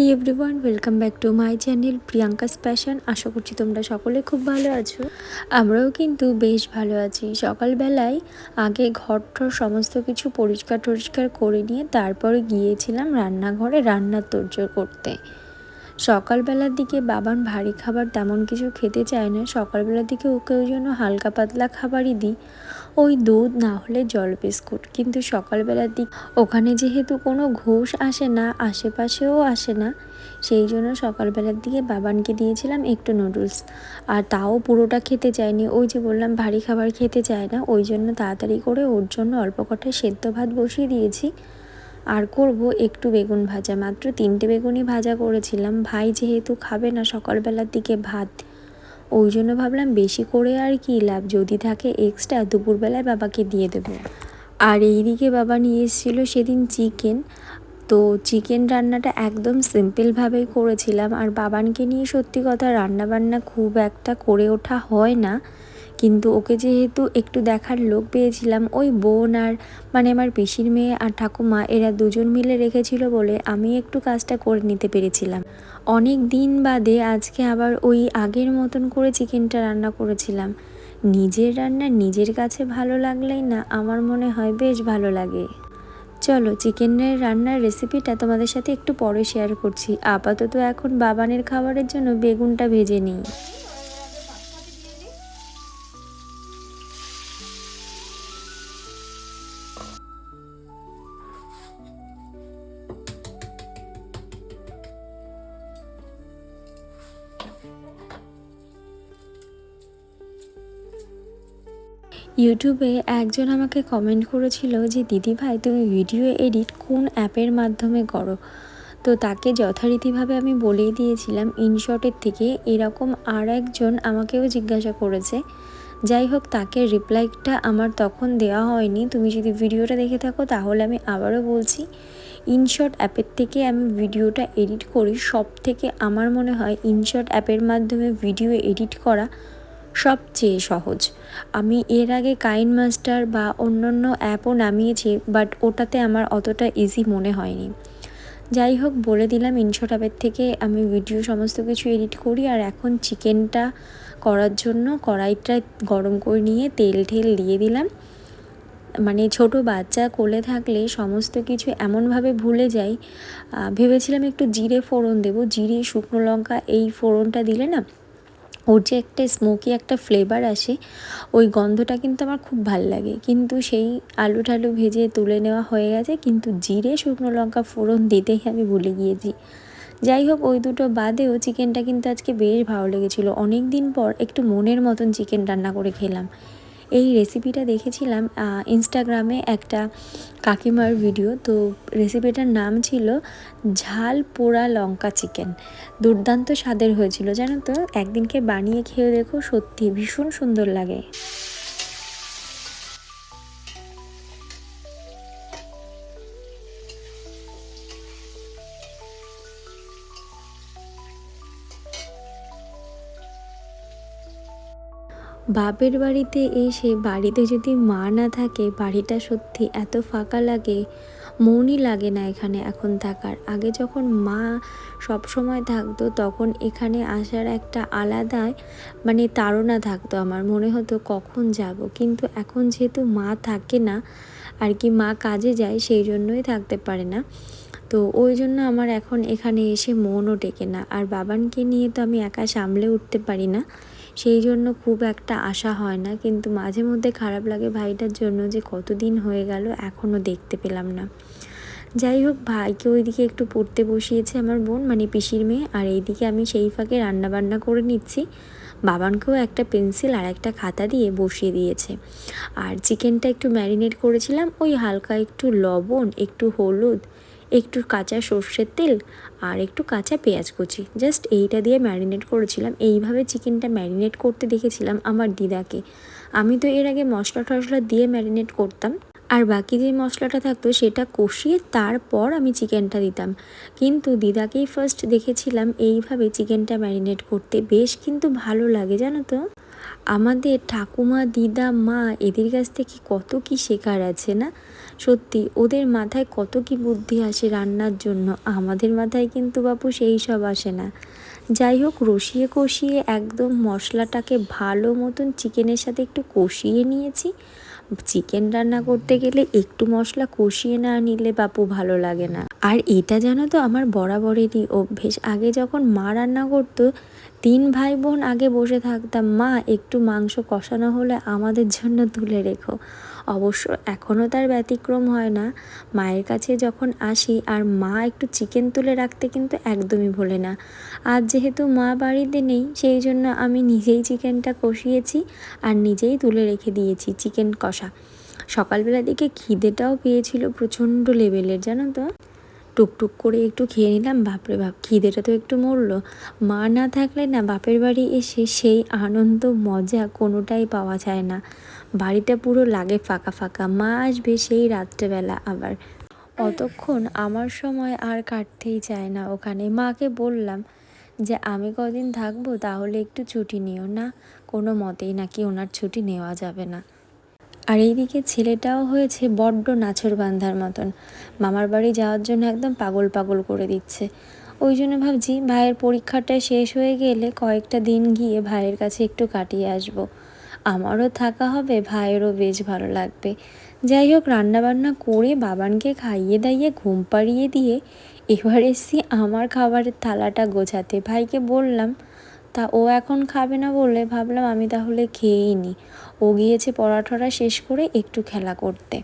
Hey everyone welcome back to my channel Priyanka's passion আশা করছি তোমরা সকলে খুব ভালো আছো। আমরাও কিন্তু বেশ ভালো আছি। সকালবেলায় আগে ঘর টর সমস্ত কিছু পরিষ্কার টরিষ্কার করে নিয়ে তারপরে গিয়েছিলাম রান্নাঘরে রান্নার তোড়জোড় করতে। সকালবেলার দিকে বাবান ভারী খাবার তেমন কিছু খেতে চায় না। সকালবেলার দিকে ওকে ওই জন্য হালকা পাতলা খাবারই দিই। ওই দুধ না হলে জল বিস্কুট। কিন্তু সকালবেলার দিক, ওখানে যেহেতু কোনো ঘোষ আসে না, আশেপাশেও আসে না, সেই জন্য সকালবেলার দিকে বাবানকে দিয়েছিলাম একটু নুডলস। আর তাও পুরোটা খেতে চায়নি। ওই যে বললাম, ভারী খাবার খেতে চায় না। ওই জন্য তাড়াতাড়ি করে ওর জন্য অল্প কটা সেদ্ধ ভাত বসিয়ে দিয়েছি। আর করব একটু বেগুন ভাজা। মাত্র তিনটে বেগুনই ভাজা করেছিলাম। ভাই যেহেতু খাবে না সকালবেলার দিকে ভাত ওই জন্য ভাবলাম বেশি করে আর কি লাভ, যদি থাকে এক্সট্রা দুপুরবেলায় বাবাকে দিয়ে দেবো। আর এইদিকে বাবা নিয়ে এসেছিল সেদিন চিকেন তো চিকেন রান্নাটা একদম সিম্পলভাবেই করেছিলাম। আর বাবানকে নিয়ে সত্যি কথা রান্নাবান্না খুব একটা করে ওঠা হয় না। কিন্তু ওকে যেহেতু একটু দেখার লোক পেয়েছিলাম, ওই বোন আর মানে আমার পিসির মেয়ে আর ঠাকুমা, এরা দুজন মিলে রেখেছিল বলে আমি একটু কাজটা করে নিতে পেরেছিলাম। অনেক দিন বাদে আজকে আবার ওই আগের মতন করে চিকেনটা রান্না করেছিলাম। নিজের রান্না নিজের কাছে ভালো লাগলেই না, আমার মনে হয় বেশ ভালো লাগে। চলো, চিকেনের রান্নার রেসিপিটা তোমাদের সাথে একটু পরে শেয়ার করছি। আপাতত এখন বাবানের খাবারের জন্য বেগুনটা ভেজে নিই। ইউটিউবে একজন আমাকে কমেন্ট করেছিল যে, দিদি ভাই, তুমি ভিডিও এডিট কোন অ্যাপের মাধ্যমে করো? তো তাকে যথারীতিভাবে আমি বলেই দিয়েছিলাম ইনশটের থেকে এরকম আর একজন আমাকেও জিজ্ঞাসা করেছে। যাই হোক, তাকে রিপ্লাইটা আমার তখন দেওয়া হয়নি। তুমি যদি ভিডিওটা দেখে থাকো, তাহলে আমি আবারও বলছি ইনশট অ্যাপের থেকে আমি ভিডিওটা এডিট করি। সব থেকে আমার মনে হয় ইনশট অ্যাপের মাধ্যমে ভিডিও এডিট করা সবচেয়ে সহজ। আমি এর আগে কাইন মাস্টার বা অন্যান্য অ্যাপও নামিয়েছি, বাট ওটাতে আমার অতটা ইজি মনে হয়নি। যাই হোক, বলে দিলাম ইনশট অ্যাপের থেকে আমি ভিডিও সমস্ত কিছু এডিট করি আর এখন চিকেনটা করার জন্য কড়াইটা গরম করে নিয়ে তেল ঠেল দিয়ে দিলাম। মানে ছোট বাচ্চা কোলে থাকলে সমস্ত কিছু এমনভাবে ভুলে যাই। ভেবেছিলাম একটু জিরে ফোড়ন দেবো। জিরে, শুকনো লঙ্কা, এই ফোড়নটা দিলে না ওর যে একটা স্মোকি একটা ফ্লেভার আসে, ওই গন্ধটা কিন্তু আমার খুব ভালো লাগে। কিন্তু সেই আলু ঠালু ভেজে তুলে নেওয়া হয়ে গেছে, কিন্তু জিরে, শুকনো লঙ্কা ফোড়ন দিতেই আমি ভুলে গিয়েছি। যাই হোক, ওই দুটো বাদেও চিকেনটা কিন্তু আজকে বেশ ভালো লেগেছিলো। অনেক দিন পর একটু মনের মতন চিকেন রান্না করে খেলাম। এই রেসিপিটা দেখেছিলাম ইনস্টাগ্রামে একটা কাকিমার ভিডিও তো রেসিপিটার নাম ছিল ঝাল পোড়া লঙ্কা চিকেন দুর্দান্ত স্বাদের হয়েছিল, জানো তো? একদিনকে বানিয়ে খেয়ে দেখো, সত্যি ভীষণ সুন্দর লাগে। বাপের বাড়িতে এসে বাড়িতে যদি মা না থাকে, বাড়িটা সত্যি এত ফাঁকা লাগে, মনই লাগে না এখানে এখন থাকার। আগে যখন মা সব সময় থাকতো, তখন এখানে আসার একটা আলাদাই মানে তাড়না থাকতো আমার। মনে হতো কখন যাব? কিন্তু এখন যেহেতু মা থাকে না, আর কি মা কাজে যায়, সেই জন্যই থাকতে পারে না। তো ওই জন্য আমার এখন এখানে এসে মনও টেকে না। আর বাবানকে নিয়ে তো আমি একা সামলে উঠতে পারি না। সেই জন্য খুব একটা আশা হয় না। কিন্তু মাঝে মধ্যে খারাপ লাগে ভাইটার জন্য যে কতদিন হয়ে গেল, এখনও দেখতে পেলাম না। যাই হোক, ভাইকে ওইদিকে একটু পড়তে বসিয়েছে আমার বোন মানে পিসির মেয়ে। আর এইদিকে আমি সেই ফাঁকে রান্নাবান্না করে নিচ্ছি। বাবানকেও একটা পেন্সিল আর একটা খাতা দিয়ে বসিয়ে দিয়েছে। আর চিকেনটা একটু ম্যারিনেট করেছিলাম, ওই হালকা একটু লবণ, একটু হলুদ একটু কাঁচা সর্ষের তেল আর একটু কাঁচা পেঁয়াজ কুচি। জাস্ট এইটা দিয়ে ম্যারিনেট করেছিলাম। এইভাবে চিকেনটা ম্যারিনেট করতে দেখেছিলাম আমার দিদাকে। আমি তো এর আগে মশলা টশলা দিয়ে ম্যারিনেট করতাম। আর বাকি যে মশলাটা থাকতো সেটা কষিয়ে তারপর আমি চিকেনটা দিতাম। কিন্তু দিদাকেই ফার্স্ট দেখেছিলাম এইভাবে চিকেনটা ম্যারিনেট করতে। বেশ কিন্তু ভালো লাগে, জানো তো? আমাদের ঠাকুমা, দিদা, মা এদের কাছ থেকে কত কি শেখার আছে না? সত্যি, ওদের মাথায় কত কি বুদ্ধি আসে রান্নার জন্য। আমাদের মাথায় কিন্তু বাপু সেই সব আসে না। যাই হোক, রসিয়ে কষিয়ে একদম মশলাটাকে ভালো মতন চিকেনের সাথে একটু কষিয়ে নিয়েছি। চিকেন রান্না করতে গেলে একটু মশলা কষিয়ে না নিলে বাপু ভালো লাগে না। আর এটা যেন তো আমার বরাবরেরই অভ্যেস। আগে যখন মা রান্না করতো, তিন ভাই বোন আগে বসে থাকতাম, মা, একটু মাংস কষানো হলে আমাদের জন্য তুলে রেখো। অবশ্য এখনও তার ব্যতিক্রম হয় না। মায়ের কাছে যখন আসি আর মা একটু চিকেন তুলে রাখতে কিন্তু একদমই ভোলে না। আর যেহেতু মা বাড়িতে নেই, সেই জন্য আমি নিজেই চিকেনটা কষিয়েছি আর নিজেই তুলে রেখে দিয়েছি চিকেন কষা। সকালবেলা দিকে খিদেটাও পেয়েছিল প্রচণ্ড লেভেলের, জানো তো? টুকটুক করে একটু খেয়ে নিলাম, বাপরে বাপ, খিদেটা তো একটু মরলো। মা না থাকলে না বাপের বাড়ি এসে সেই আনন্দ, মজা কোনোটাই পাওয়া যায় না। বাড়িটা পুরো লাগে ফাঁকা ফাঁকা মা আসবে সেই রাত্রেবেলা আবার। অতক্ষণ আমার সময় আর কাটতেই চায় না ওখানে। মাকে বললাম যে, আমি কদিন থাকব, তাহলে একটু ছুটি নিও না। কোনো মতেই নাকি ওনার ছুটি নেওয়া যাবে না। আর এইদিকে ছেলেটাও হয়েছে বড্ড নাছর বান্ধার মতন। মামার বাড়ি যাওয়ার জন্য একদম পাগল পাগল করে দিচ্ছে। ওই জন্য ভাবছি, ভাইয়ের পরীক্ষাটা শেষ হয়ে গেলে কয়েকটা দিন গিয়ে ভাইয়ের কাছে একটু কাটিয়ে আসব। আমারও থাকা হবে, ভাইয়েরও বেশ ভালো লাগবে। যাই হোক, রান্নাবান্না করে বাবানকে খাইয়ে দাইয়ে ঘুম পাড়িয়ে দিয়ে এবার এসছি আমার খাবারের থালাটা গোছাতে। ভাইকে বললাম, তা ও এখন খাবে না বলে ভাবলাম আমি তাহলে খেয়েই নি। ও গিয়েছে পড়াঠরা শেষ করে একটু খেলা করতে।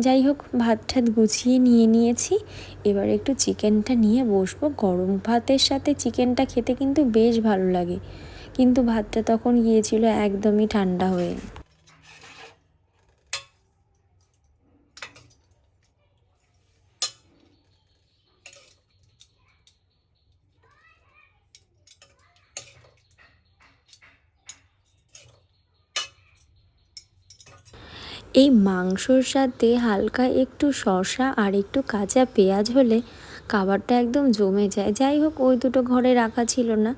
যাই হোক ভাত ঠাত গুছিয়ে নিয়ে নিয়েছি। এবার একটু চিকেনটা নিয়ে বসবো। গরম ভাতের সাথে চিকেনটা খেতে কিন্তু বেশ ভালো লাগে। কিন্তু ভাতটা তখন গিয়েছিল একদমই ঠান্ডা হয়ে। এই মাংসর সাথে হালকা একটু শসা আর একটু কাঁচা পেঁয়াজ হলে খাবারটা একদম জমে যায়। যাই হোক, ওই দুটো ঘরে রাখা ছিল না।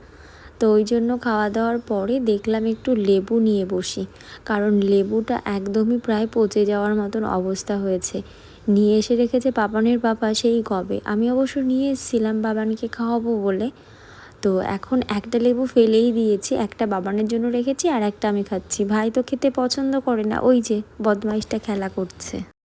তো ওই জন্য খাওয়া দাওয়ার পরে দেখলাম একটু লেবু নিয়ে বসি। কারণ লেবুটা একদমই প্রায় পচে যাওয়ার মতন অবস্থা হয়েছে। নিয়ে এসে রেখেছে পাপানের পাপা, সেই কবে? আমি অবশ্য নিয়ে এসেছিলাম বাবানকে খাওয়াবো বলে। তো এখন একটা লেবু ফেলেই দিয়েছি, একটা বাবানের জন্য রেখেছি আর একটা আমি খাচ্ছি। ভাই তো খেতে পছন্দ করে না। ওই যে বদমাইশটা খেলা করছে।